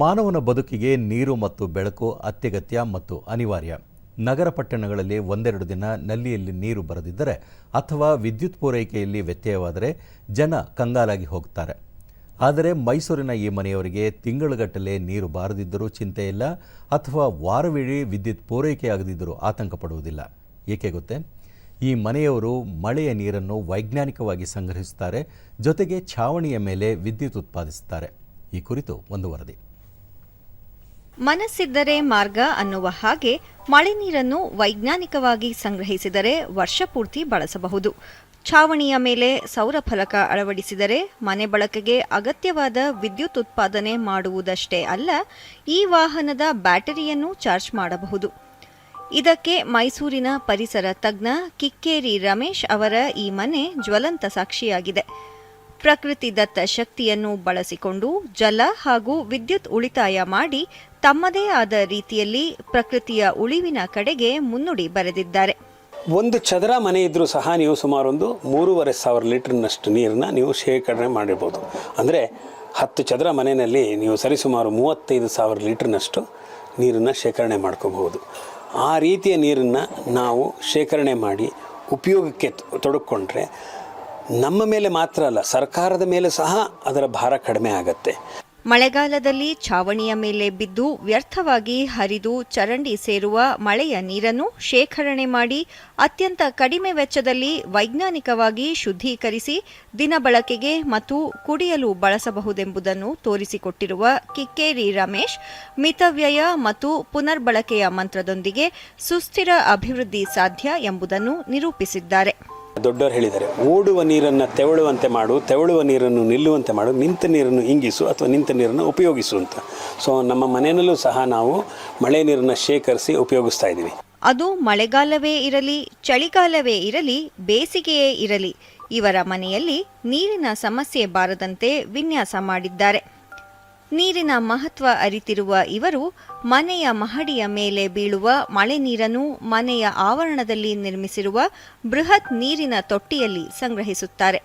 ಮಾನವನ ಬದುಕಿಗೆ ನೀರು ಮತ್ತು ಬೆಳಕು ಅತ್ಯಗತ್ಯ ಮತ್ತು ಅನಿವಾರ್ಯ. ನಗರ ಪಟ್ಟಣಗಳಲ್ಲಿ ಒಂದೆರಡು ದಿನ ನಲ್ಲಿಯಲ್ಲಿ ನೀರು ಬರದಿದ್ದರೆ ಅಥವಾ ವಿದ್ಯುತ್ ಪೂರೈಕೆಯಲ್ಲಿ ವ್ಯತ್ಯಯವಾದರೆ ಜನ ಕಂಗಾಲಾಗಿ ಹೋಗ್ತಾರೆ ಆದರೆ ಮೈಸೂರಿನ ಈ ಮನೆಯವರಿಗೆ ತಿಂಗಳುಗಟ್ಟಲೆ ನೀರು ಬಾರದಿದ್ದರೂ ಚಿಂತೆ ಇಲ್ಲ ಅಥವಾ ವಾರವಿಡೀ ವಿದ್ಯುತ್ ಪೂರೈಕೆಯಾಗದಿದ್ದರೂ ಆತಂಕ ಪಡುವುದಿಲ್ಲ ಏಕೆ ಗೊತ್ತೇ? ಈ ಮನೆಯವರು ಮಳೆಯ ನೀರನ್ನು ವೈಜ್ಞಾನಿಕವಾಗಿ ಸಂಗ್ರಹಿಸುತ್ತಾರೆ, ಜೊತೆಗೆ ಛಾವಣಿಯ ಮೇಲೆ ವಿದ್ಯುತ್ ಉತ್ಪಾದಿಸುತ್ತಾರೆ. ಈ ಕುರಿತು ಒಂದು ವರದಿ. ಮನಸ್ಸಿದ್ದರೆ ಮಾರ್ಗ ಅನ್ನುವ ಹಾಗೆ ಮಳೆ ನೀರನ್ನು ವೈಜ್ಞಾನಿಕವಾಗಿ ಸಂಗ್ರಹಿಸಿದರೆ ವರ್ಷಪೂರ್ತಿ ಬಳಸಬಹುದು. ಛಾವಣಿಯ ಮೇಲೆ ಸೌರ ಫಲಕ ಅಳವಡಿಸಿದರೆ ಮನೆ ಬಳಕೆಗೆ ಅಗತ್ಯವಾದ ವಿದ್ಯುತ್ ಉತ್ಪಾದನೆ ಮಾಡುವುದಷ್ಟೇ ಅಲ್ಲ, ಈ ವಾಹನದ ಬ್ಯಾಟರಿಯನ್ನು ಚಾರ್ಜ್ ಮಾಡಬಹುದು. ಇದಕ್ಕೆ ಮೈಸೂರಿನ ಪರಿಸರ ತಜ್ಞ ಕಿಕ್ಕೇರಿ ರಮೇಶ್ ಅವರ ಈ ಮನೆ ಜ್ವಲಂತ ಸಾಕ್ಷಿಯಾಗಿದೆ. ಪ್ರಕೃತಿ ದತ್ತ ಶಕ್ತಿಯನ್ನು ಬಳಸಿಕೊಂಡು ಜಲ ಹಾಗೂ ವಿದ್ಯುತ್ ಉಳಿತಾಯ ಮಾಡಿ ತಮ್ಮದೇ ಆದ ರೀತಿಯಲ್ಲಿ ಪ್ರಕೃತಿಯ ಉಳಿವಿನ ಕಡೆಗೆ ಮುನ್ನುಡಿ ಬರೆದಿದ್ದಾರೆ. ಒಂದು ಚದರ ಮನೆ ಇದ್ದರೂ ಸಹ ನೀವು ಸುಮಾರು ಒಂದು ಮೂರುವರೆ ಸಾವಿರ ಲೀಟರ್ನಷ್ಟು ನೀರನ್ನ ನೀವು ಶೇಖರಣೆ ಮಾಡಿರ್ಬೋದು. ಅಂದರೆ ಹತ್ತು ಚದರ ಮನೆಯಲ್ಲಿ ನೀವು ಸರಿಸುಮಾರು ಮೂವತ್ತೈದು ಸಾವಿರ ಲೀಟರ್ನಷ್ಟು ನೀರನ್ನು ಶೇಖರಣೆ ಮಾಡ್ಕೋಬಹುದು. ಆ ರೀತಿಯ ನೀರನ್ನು ನಾವು ಶೇಖರಣೆ ಮಾಡಿ ಉಪಯೋಗಕ್ಕೆ ತೊಡಕೊಂಡ್ರೆ ನಮ್ಮ ಮೇಲೆ ಮಾತ್ರ ಅಲ್ಲ, ಸರ್ಕಾರದ ಮೇಲೆ ಸಹ ಅದರ ಭಾರ ಕಡಿಮೆ ಆಗತ್ತೆ. ಮಳೆಗಾಲದಲ್ಲಿ ಛಾವಣಿಯ ಮೇಲೆ ಬಿದ್ದು ವ್ಯರ್ಥವಾಗಿ ಹರಿದು ಚರಂಡಿ ಸೇರುವ ಮಳೆಯ ನೀರನ್ನು ಶೇಖರಣೆ ಮಾಡಿ ಅತ್ಯಂತ ಕಡಿಮೆ ವೆಚ್ಚದಲ್ಲಿ ವೈಜ್ಞಾನಿಕವಾಗಿ ಶುದ್ಧೀಕರಿಸಿ ದಿನ ಬಳಕೆಗೆ ಮತ್ತು ಕುಡಿಯಲು ಬಳಸಬಹುದೆಂಬುದನ್ನು ತೋರಿಸಿಕೊಟ್ಟಿರುವ ಕಿಕ್ಕೇರಿ ರಮೇಶ್, ಮಿತವ್ಯಯ ಮತ್ತು ಪುನರ್ಬಳಕೆಯ ಮಂತ್ರದೊಂದಿಗೆ ಸುಸ್ಥಿರ ಅಭಿವೃದ್ಧಿ ಸಾಧ್ಯ ಎಂಬುದನ್ನು ನಿರೂಪಿಸಿದ್ದಾರೆ. ದೊಡ್ಡವರು ಹೇಳಿದ್ದಾರೆ, ಓಡುವ ನೀರನ್ನು ತೆವಳುವಂತೆ ಮಾಡು, ತೆವಳುವ ನೀರನ್ನು ನಿಲ್ಲುವಂತೆ ಮಾಡು, ನಿಂತ ನೀರನ್ನು ಇಂಗಿಸು ಅಥವಾ ನಿಂತ ನೀರನ್ನು ಉಪಯೋಗಿಸು ಅಂತ. ಸೊ ನಮ್ಮ ಮನೆಯಲ್ಲೂ ಸಹ ನಾವು ಮಳೆ ನೀರನ್ನು ಶೇಖರಿಸಿ ಉಪಯೋಗಿಸ್ತಾ ಇದ್ದೀವಿ. ಅದು ಮಳೆಗಾಲವೇ ಇರಲಿ, ಚಳಿಗಾಲವೇ ಇರಲಿ, ಬೇಸಿಗೆಯೇ ಇರಲಿ, ಇವರ ಮನೆಯಲ್ಲಿ ನೀರಿನ ಸಮಸ್ಯೆ ಬಾರದಂತೆ ವಿನ್ಯಾಸ ಮಾಡಿದ್ದಾರೆ. ನೀರಿನ ಮಹತ್ವ ಅರಿತಿರುವ ಇವರು ಮನೆಯ ಮಹಡಿಯ ಮೇಲೆ ಬೀಳುವ ಮಳೆ ನೀರನ್ನು ಮನೆಯ ಆವರಣದಲ್ಲಿ ನಿರ್ಮಿಸಿರುವ ಬೃಹತ್ ನೀರಿನ ತೊಟ್ಟಿಯಲ್ಲಿ ಸಂಗ್ರಹಿಸುತ್ತಾರೆ.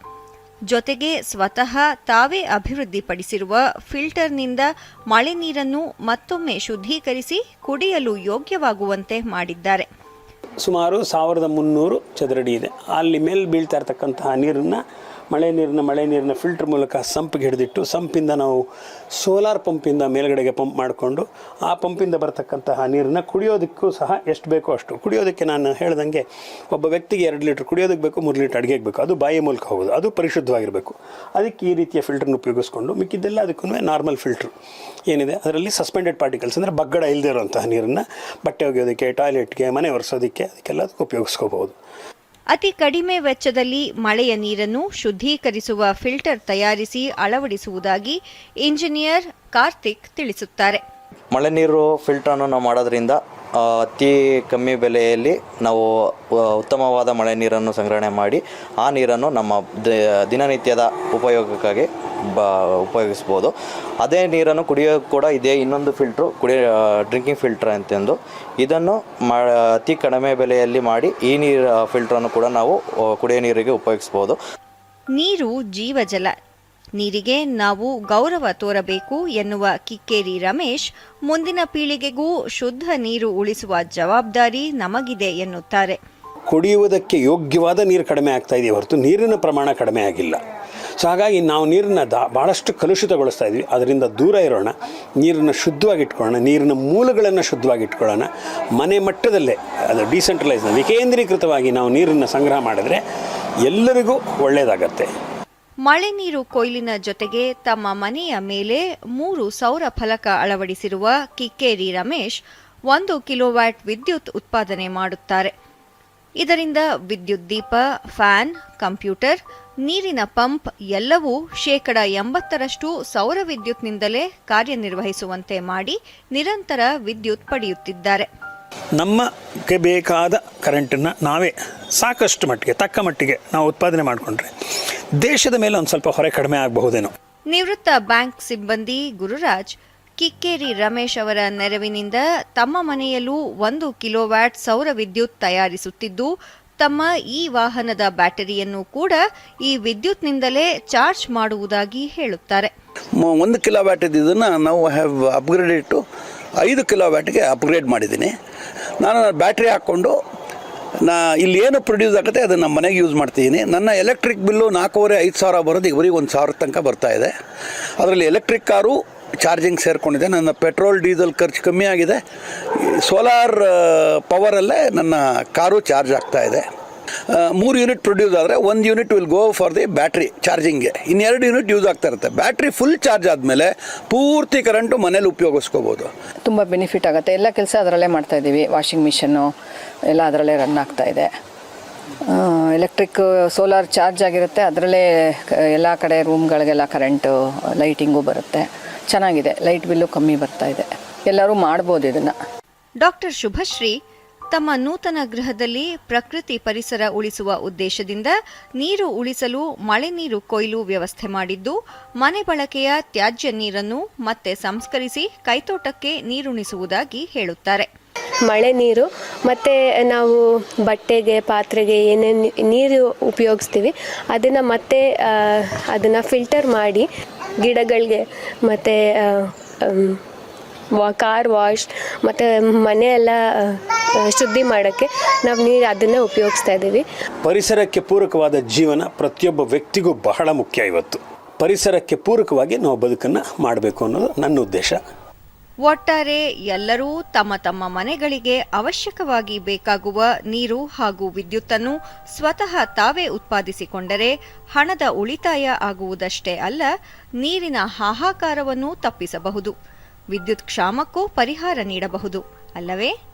ಜೊತೆಗೆ ಸ್ವತಃ ತಾವೇ ಅಭಿವೃದ್ಧಿಪಡಿಸಿರುವ ಫಿಲ್ಟರ್ನಿಂದ ಮಳೆ ನೀರನ್ನು ಮತ್ತೊಮ್ಮೆ ಶುದ್ಧೀಕರಿಸಿ ಕುಡಿಯಲು ಯೋಗ್ಯವಾಗುವಂತೆ ಮಾಡಿದ್ದಾರೆ. ಸುಮಾರು ಸಾವಿರದ ಮುನ್ನೂರು ಚದರಡಿ ಇದೆ. ಅಲ್ಲಿ ಮೇಲೆ ಬೀಳ್ತಾ ಇರತಕ್ಕಂತಹ ನೀರನ್ನು ಮಳೆ ನೀರನ್ನ ಮಳೆ ನೀರನ್ನ ಫಿಲ್ಟರ್ ಮೂಲಕ ಸಂಪ್ಗೆ ಹಿಡಿದಿಟ್ಟು ಸಂಪಿಂದ ನಾವು ಸೋಲಾರ್ ಪಂಪಿಂದ ಮೇಲ್ಗಡೆಗೆ ಪಂಪ್ ಮಾಡಿಕೊಂಡು ಆ ಪಂಪಿಂದ ಬರತಕ್ಕಂತಹ ನೀರನ್ನು ಕುಡಿಯೋದಕ್ಕೂ ಸಹ ಎಷ್ಟು ಬೇಕೋ ಅಷ್ಟು. ಕುಡಿಯೋದಕ್ಕೆ ನಾನು ಹೇಳ್ದಂಗೆ ಒಬ್ಬ ವ್ಯಕ್ತಿಗೆ ಎರಡು ಲೀಟ್ರ್ ಕುಡಿಯೋದಕ್ಕೆ ಬೇಕು, ಮೂರು ಲೀಟ್ರ್ ಅಡುಗೆಗೆ ಬೇಕು. ಅದು ಬಾಯಿ ಮೂಲಕ ಹೋಗೋದು. ಅದು ಪರಿಶುದ್ಧವಾಗಿರಬೇಕು. ಅದಕ್ಕೆ ಈ ರೀತಿಯ ಫಿಲ್ಟರ್ನ ಉಪಯೋಗಿಸ್ಕೊಂಡು ಮಿಕ್ಕಿದ್ದೆಲ್ಲ ಅದಕ್ಕೂ ನಾರ್ಮಲ್ ಫಿಲ್ಟ್ರು ಏನಿದೆ. ಅದರಲ್ಲಿ ಸಸ್ಪೆಂಡೆಡ್ ಪಾರ್ಟಿಕಲ್ಸ್ ಅಂದರೆ ಬಗ್ಗಡ ಇಲ್ಲದೆ ಇರುವಂತಹ ನೀರನ್ನು ಬಟ್ಟೆ ಒಗೆಯೋದಕ್ಕೆ ಟಾಯ್ಲೆಟ್ಗೆ ಮನೆ ಒರೆಸೋದಕ್ಕೆ ಅದಕ್ಕೆಲ್ಲ ಅದಕ್ಕೆ ಉಪಯೋಗಿಸ್ಕೋಬಹುದು. ಅತಿ ಕಡಿಮೆ ವೆಚ್ಚದಲ್ಲಿ ಮಳೆಯ ನೀರನ್ನು ಶುದ್ಧೀಕರಿಸುವ ಫಿಲ್ಟರ್ ತಯಾರಿಸಿ ಅಳವಡಿಸುವುದಾಗಿ ಇಂಜಿನಿಯರ್ ಕಾರ್ತಿಕ್ ತಿಳಿಸುತ್ತಾರೆ. ಮಳೆ ನೀರು ಫಿಲ್ಟ್ರನ್ನು ನಾವು ಮಾಡೋದ್ರಿಂದ ಅತಿ ಕಮ್ಮಿ ಬೆಲೆಯಲ್ಲಿ ನಾವು ಉತ್ತಮವಾದ ಮಳೆ ನೀರನ್ನು ಸಂಗ್ರಹಣೆ ಮಾಡಿ, ಆ ನೀರನ್ನು ನಮ್ಮ ದಿನನಿತ್ಯದ ಉಪಯೋಗಕ್ಕಾಗಿ ಬ, ಉಪಯೋಗಿಸ್ಬೋದು. ಅದೇ ನೀರನ್ನು ಕುಡಿಯೋ ಕೂಡ ಇದೇ ಇನ್ನೊಂದು ಫಿಲ್ಟ್ರು ಕುಡಿಯೋ ಡ್ರಿಂಕಿಂಗ್ ಫಿಲ್ಟ್ರ್ ಅಂತಂದು. ಇದನ್ನು ಮಾ, ಅತಿ ಕಡಿಮೆ ಬೆಲೆಯಲ್ಲಿ ಮಾಡಿ ಈ ನೀರು ಫಿಲ್ಟ್ರನ್ನು ಕೂಡ ನಾವು ಕುಡಿಯೋ ನೀರಿಗೆ ಉಪಯೋಗಿಸ್ಬೋದು. ನೀರು ಜೀವಜಲ ನೀರಿಗೆ ನಾವು ಗೌರವ ತೋರಬೇಕು ಎನ್ನುವ ಕಿಕ್ಕೇರಿ ರಮೇಶ್, ಮುಂದಿನ ಪೀಳಿಗೆಗೂ ಶುದ್ಧ ನೀರು ಉಳಿಸುವ ಜವಾಬ್ದಾರಿ ನಮಗಿದೆ ಎನ್ನುತ್ತಾರೆ. ಕುಡಿಯುವುದಕ್ಕೆ ಯೋಗ್ಯವಾದ ನೀರು ಕಡಿಮೆ ಆಗ್ತಾ ಇದೆಯೇ ಹೊರತು ನೀರಿನ ಪ್ರಮಾಣ ಕಡಿಮೆ ಆಗಿಲ್ಲ. ಸೊ ಹಾಗಾಗಿ ನಾವು ನೀರನ್ನು ದಾ ಭಾಳಷ್ಟು ಕಲುಷಿತಗೊಳಿಸ್ತಾ ಇದ್ವಿ. ಅದರಿಂದ ದೂರ ಇರೋಣ, ನೀರನ್ನು ಶುದ್ಧವಾಗಿಟ್ಕೊಳ್ಳೋಣ ನೀರಿನ ಮೂಲಗಳನ್ನು ಶುದ್ಧವಾಗಿಟ್ಕೊಳ್ಳೋಣ ಮನೆ ಮಟ್ಟದಲ್ಲೇ, ಅದು ಡಿಸೆಂಟ್ರಲೈಸ್ ವಿಕೇಂದ್ರೀಕೃತವಾಗಿ ನಾವು ನೀರನ್ನು ಸಂಗ್ರಹ ಮಾಡಿದ್ರೆ ಎಲ್ಲರಿಗೂ ಒಳ್ಳೆಯದಾಗತ್ತೆ ಮಳೆ ನೀರು ಕೊಯ್ಲಿನ ಜೊತೆಗೆ ತಮ್ಮ ಮನೆಯ ಮೇಲೆ ಮೂರು ಸೌರ ಫಲಕ ಅಳವಡಿಸಿರುವ ಕಿಕ್ಕೇರಿ ರಮೇಶ್ ಒಂದು ಕಿಲೋವ್ಯಾಟ್ ವಿದ್ಯುತ್ ಉತ್ಪಾದನೆ ಮಾಡುತ್ತಾರೆ. ಇದರಿಂದ ವಿದ್ಯುತ್ ದೀಪ, ಫ್ಯಾನ್, ಕಂಪ್ಯೂಟರ್, ನೀರಿನ ಪಂಪ್ ಎಲ್ಲವೂ ಶೇಕಡ ಎಂಬತ್ತರಷ್ಟು ಸೌರ ವಿದ್ಯುತ್ನಿಂದಲೇ ಕಾರ್ಯನಿರ್ವಹಿಸುವಂತೆ ಮಾಡಿ ನಿರಂತರ ವಿದ್ಯುತ್ ಪಡೆಯುತ್ತಿದ್ದಾರೆ. ನಮಗೆ ಬೇಕಾದ ಕರೆಂಟನ್ನು ನಾವೇ ಸಾಕಷ್ಟು ಮಟ್ಟಿಗೆ, ತಕ್ಕ ಮಟ್ಟಿಗೆ ನಾವು ಉತ್ಪಾದನೆ ಮಾಡಿಕೊಂಡ್ರೆ. ದೇಶದ ಮೇಲೆ ಒಂದು ಸ್ವಲ್ಪ ಹೊರೆ ಕಡಿಮೆ ಆಗಬಹುದೇನೋ. ನಿವೃತ್ತ ಬ್ಯಾಂಕ್ ಸಿಬ್ಬಂದಿ ಗುರುರಾಜ್ ಕಿಕ್ಕೇರಿ ರಮೇಶ್ ಅವರ ನೆರವಿನಿಂದ ತಮ್ಮ ಮನೆಯಲ್ಲೂ ಒಂದು ಕಿಲೋವ್ಯಾಟ್ ಸೌರ ವಿದ್ಯುತ್ ತಯಾರಿಸುತ್ತಿದ್ದು ತಮ್ಮ ಈ ವಾಹನದ ಬ್ಯಾಟರಿಯನ್ನು ಕೂಡ ಈ ವಿದ್ಯುತ್ನಿಂದಲೇ ಚಾರ್ಜ್ ಮಾಡುವುದಾಗಿ ಹೇಳುತ್ತಾರೆ. ಒಂದು ಕಿಲೋ ವ್ಯಾಟ್ ಇದ್ದಿದ್ದನ್ನು ನಾವು ಹ್ಯಾವ್ ಅಪ್ಗ್ರೇಡ್ ಇಟ್ಟು ಐದು ಕಿಲೋ ವ್ಯಾಟ್ಗೆ ಅಪ್ಗ್ರೇಡ್ ಮಾಡಿದ್ದೀನಿ. ನಾನು ಬ್ಯಾಟ್ರಿ ಹಾಕ್ಕೊಂಡು ನಾ ಇಲ್ಲಿ ಏನು ಪ್ರೊಡ್ಯೂಸ್ ಆಗುತ್ತೆ ಅದನ್ನು ನಮ್ಮ ಮನೆಗೆ ಯೂಸ್ ಮಾಡ್ತಿದ್ದೀನಿ ನನ್ನ ಎಲೆಕ್ಟ್ರಿಕ್ ಬಿಲ್ಲು ನಾಲ್ಕೂವರೆ, ಐದು ಸಾವಿರ ಬರೋದು ಇವರಿಗೆ ಒಂದು ಸಾವಿರ ತನಕ ಬರ್ತಾ ಇದೆ. ಅದರಲ್ಲಿ ಎಲೆಕ್ಟ್ರಿಕ್ ಕಾರು ಚಾರ್ಜಿಂಗ್ ಸೇರಿಕೊಂಡಿದೆ. ನನ್ನ ಪೆಟ್ರೋಲ್ ಡೀಸೆಲ್ ಖರ್ಚು ಕಮ್ಮಿ ಆಗಿದೆ. ಸೋಲಾರ್ ಪವರಲ್ಲೇ ನನ್ನ ಕಾರು ಚಾರ್ಜ್ ಆಗ್ತಾ ಇದೆ. ಮೂರು ಯೂನಿಟ್ ಪ್ರೊಡ್ಯೂಸ್ ಆದರೆ ಒಂದು unit will go for the battery ಚಾರ್ಜಿಂಗ್ಗೆ ಇನ್ನೆರಡು ಯೂನಿಟ್ ಯೂಸ್ ಆಗ್ತಾ ಇರುತ್ತೆ. ಬ್ಯಾಟ್ರಿ ಫುಲ್ ಚಾರ್ಜ್ ಆದಮೇಲೆ ಪೂರ್ತಿ ಕರೆಂಟು ಮನೇಲಿ ಉಪಯೋಗಿಸ್ಕೋಬೋದು. ತುಂಬ ಬೆನಿಫಿಟ್ ಆಗುತ್ತೆ. ಎಲ್ಲ ಕೆಲಸ ಅದರಲ್ಲೇ ಮಾಡ್ತಾ ಇದ್ದೀವಿ. ವಾಷಿಂಗ್ ಮಿಷನ್ನು ಎಲ್ಲ ಅದರಲ್ಲೇ ರನ್ ಆಗ್ತಾ ಇದೆ. ಎಲೆಕ್ಟ್ರಿಕ್ ಸೋಲಾರ್ ಚಾರ್ಜ್ ಆಗಿರುತ್ತೆ. ಅದರಲ್ಲೇ ಎಲ್ಲ ಕಡೆ ರೂಮ್ಗಳಿಗೆಲ್ಲ ಕರೆಂಟು ಲೈಟಿಂಗು ಬರುತ್ತೆ. ಚೆನ್ನಾಗಿದೆ. ಲೈಟ್ ಬಿಲ್ಲು ಕಮ್ಮಿ ಬರ್ತಾ ಇದೆ. ಎಲ್ಲರೂ ಮಾಡ್ಬೋದು ಇದನ್ನು. ಡಾಕ್ಟರ್ ಶುಭಶ್ರೀ ತಮ್ಮ ನೂತನ ಗೃಹದಲ್ಲಿ ಪ್ರಕೃತಿ ಪರಿಸರ ಉಳಿಸುವ ಉದ್ದೇಶದಿಂದ ನೀರು ಉಳಿಸಲು ಮಳೆ ನೀರು ಕೊಯ್ಲು ವ್ಯವಸ್ಥೆ ಮಾಡಿದ್ದು, ಮನೆ ಬಳಕೆಯ ತ್ಯಾಜ್ಯ ನೀರನ್ನು ಮತ್ತೆ ಸಂಸ್ಕರಿಸಿ ಕೈತೋಟಕ್ಕೆ ನೀರುಣಿಸುವುದಾಗಿ ಹೇಳುತ್ತಾರೆ. ಮಳೆ ನೀರು, ಮತ್ತು ನಾವು ಬಟ್ಟೆಗೆ, ಪಾತ್ರೆಗೆ ಏನೇನು ನೀರು ಉಪಯೋಗಿಸ್ತೀವಿ, ಅದನ್ನು ಮತ್ತೆ ಅದನ್ನು ಫಿಲ್ಟರ್ ಮಾಡಿ ಗಿಡಗಳಿಗೆ, ಮತ್ತು ವಾ ಕಾರ್ ವಾಶ್ ಮತ್ತು ಮನೆಯೆಲ್ಲ ಶುದ್ಧಿ ಮಾಡೋಕ್ಕೆ ನಾವು ನೀರು ಅದನ್ನೇ ಉಪಯೋಗಿಸ್ತಾ ಇದ್ದೀವಿ. ಪರಿಸರಕ್ಕೆ ಪೂರಕವಾದ ಜೀವನ ಪ್ರತಿಯೊಬ್ಬ ವ್ಯಕ್ತಿಗೂ ಬಹಳ ಮುಖ್ಯ ಇವತ್ತು. ಪರಿಸರಕ್ಕೆ ಪೂರಕವಾಗಿ ನಾವು ಬದುಕನ್ನು ಮಾಡಬೇಕು ಅನ್ನೋದು ನನ್ನ ಉದ್ದೇಶ. ಒಟ್ಟಾರೆ ಎಲ್ಲರೂ ತಮ್ಮ ತಮ್ಮ ಮನೆಗಳಿಗೆ ಅವಶ್ಯಕವಾಗಿ ಬೇಕಾಗುವ ನೀರು ಹಾಗೂ ವಿದ್ಯುತ್ತನ್ನು ಸ್ವತಃ ತಾವೇ ಉತ್ಪಾದಿಸಿಕೊಂಡರೆ ಹಣದ ಉಳಿತಾಯ ಆಗುವುದಷ್ಟೇ ಅಲ್ಲ ನೀರಿನ ಹಾಹಾಕಾರವನ್ನು ತಪ್ಪಿಸಬಹುದು. ವಿದ್ಯುತ್ ಕ್ಷಾಮಕ್ಕೂ ಪರಿಹಾರ ನೀಡಬಹುದು. ಅಲ್ಲವೇ?